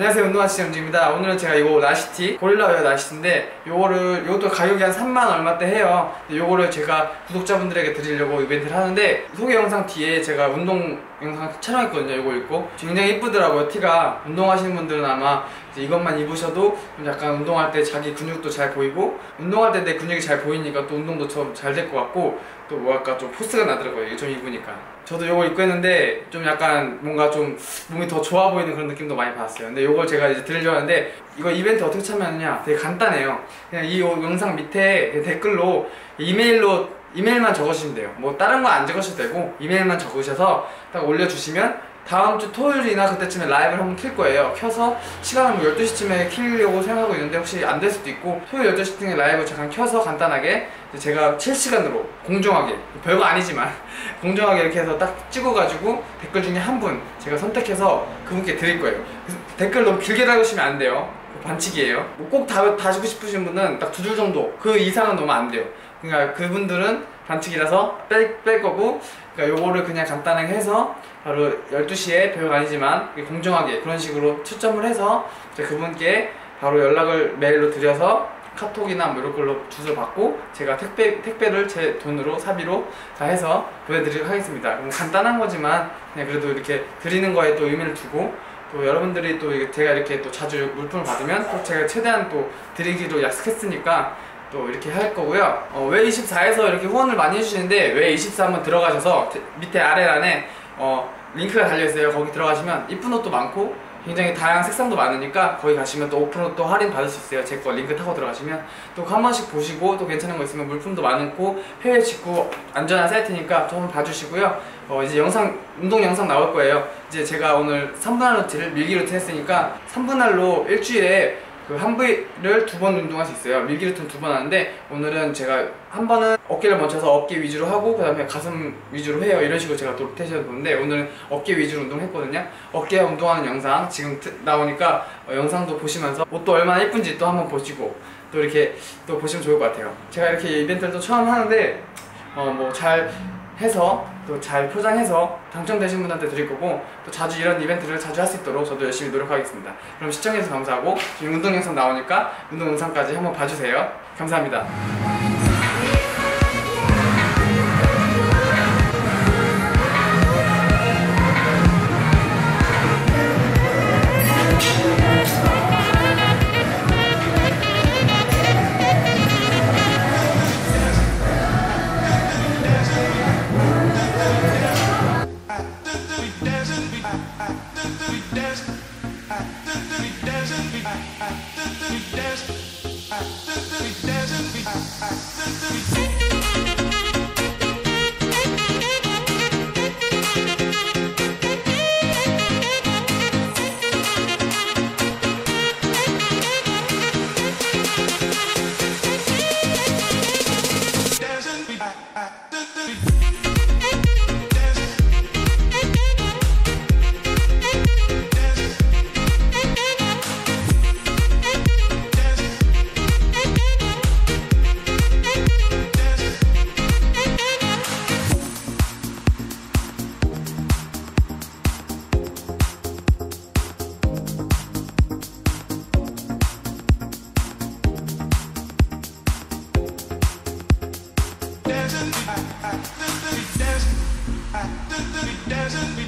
안녕하세요 운동화 시장주입니다. 오늘은 제가 이거 나시티 고릴라 웨어 나시티인데 요거를 요것도 가격이 한 3만 얼마대 해요. 요거를 제가 구독자분들에게 드리려고 이벤트를 하는데 소개 영상 뒤에 제가 운동 영상 촬영했거든요 이거 입고. 굉장히 이쁘더라고요 티가. 운동하시는 분들은 아마 이것만 입으셔도 약간 운동할 때 자기 근육도 잘 보이고 운동할 때 내 근육이 잘 보이니까 또 운동도 좀 잘 될 것 같고 또 뭐랄까 좀 포스가 나더라고요 이거 좀 입으니까. 저도 이거 입고 했는데 좀 약간 뭔가 좀 몸이 더 좋아 보이는 그런 느낌도 많이 받았어요. 근데 이걸 제가 이제 드리려고 하는데 이거 이벤트 어떻게 참여하느냐? 되게 간단해요. 그냥 이 영상 밑에 댓글로 이메일로 이메일만 적으시면 돼요 뭐 다른 거 안 적으셔도 되고 이메일만 적으셔서 딱 올려주시면 다음 주 토요일이나 그때쯤에 라이브를 한번 킬 거예요. 켜서 시간은 뭐 12시쯤에 키려고 생각하고 있는데 혹시 안 될 수도 있고 토요일 12시쯤에 라이브 잠깐 켜서 간단하게 제가 실시간으로 공정하게 별거 아니지만 공정하게 이렇게 해서 딱 찍어가지고 댓글 중에 한 분 제가 선택해서 그분께 드릴 거예요. 댓글 너무 길게 달으시면 안 돼요. 반칙이에요. 뭐 꼭다 다 주고 싶으신 분은 딱 두 줄 정도 그 이상은 너무 안 돼요. 그러니까 그분들은 반칙이라서 뺄, 뺄 거고 그러니까 요거를 그냥 간단하게 해서 바로 12시에 별거 아니지만 공정하게 그런 식으로 추첨을 해서 그분께 바로 연락을 메일로 드려서 카톡이나 뭐 이런 걸로 주소 받고 제가 택배, 택배를 제 돈으로 사비로 다 해서 보내드리도록 하겠습니다. 뭐 간단한 거지만 그냥 그래도 이렇게 드리는 거에 또 의미를 두고 또 여러분들이 또 제가 이렇게 또 자주 물품을 받으면 또 제가 최대한 또 드리기로 약속했으니까 또 이렇게 할 거고요. 어, 왜 24에서 이렇게 후원을 많이 해주시는데 왜 24 한번 들어가셔서 밑에 아래란에 어, 링크가 달려있어요. 거기 들어가시면 이쁜 옷도 많고 굉장히 다양한 색상도 많으니까 거기 가시면 또 5%또 할인 받을 수 있어요. 제 거 링크 타고 들어가시면 또 한 번씩 보시고 또 괜찮은 거 있으면 물품도 많고 해외 직구 안전한 사이트니까 좀 봐주시고요. 어, 이제 영상 운동 영상 나올 거예요. 이제 제가 오늘 3분할 루틴을 밀기 루틴 했으니까 3분할로 일주일에 그 한 부위를 두 번 운동할 수 있어요. 밀기 루틴 두번 하는데 오늘은 제가 한 번은 어깨를 멈춰서 어깨 위주로 하고 그 다음에 가슴 위주로 해요. 이런 식으로 제가 또 로테이션 보는데 오늘은 어깨 위주로 운동했거든요. 어깨 운동하는 영상 지금 나오니까 어, 영상도 보시면서 옷도 얼마나 예쁜지 또 한번 보시고 또 이렇게 또 보시면 좋을 것 같아요. 제가 이렇게 이벤트를 또 처음 하는데 어 뭐 잘 해서 또 잘 포장해서 당첨되신 분한테 드릴 거고 또 자주 이런 이벤트를 자주 할 수 있도록 저도 열심히 노력하겠습니다. 그럼 시청해주셔서 감사하고 지금 운동 영상 나오니까 운동 영상까지 한번 봐주세요. 감사합니다. Thank you.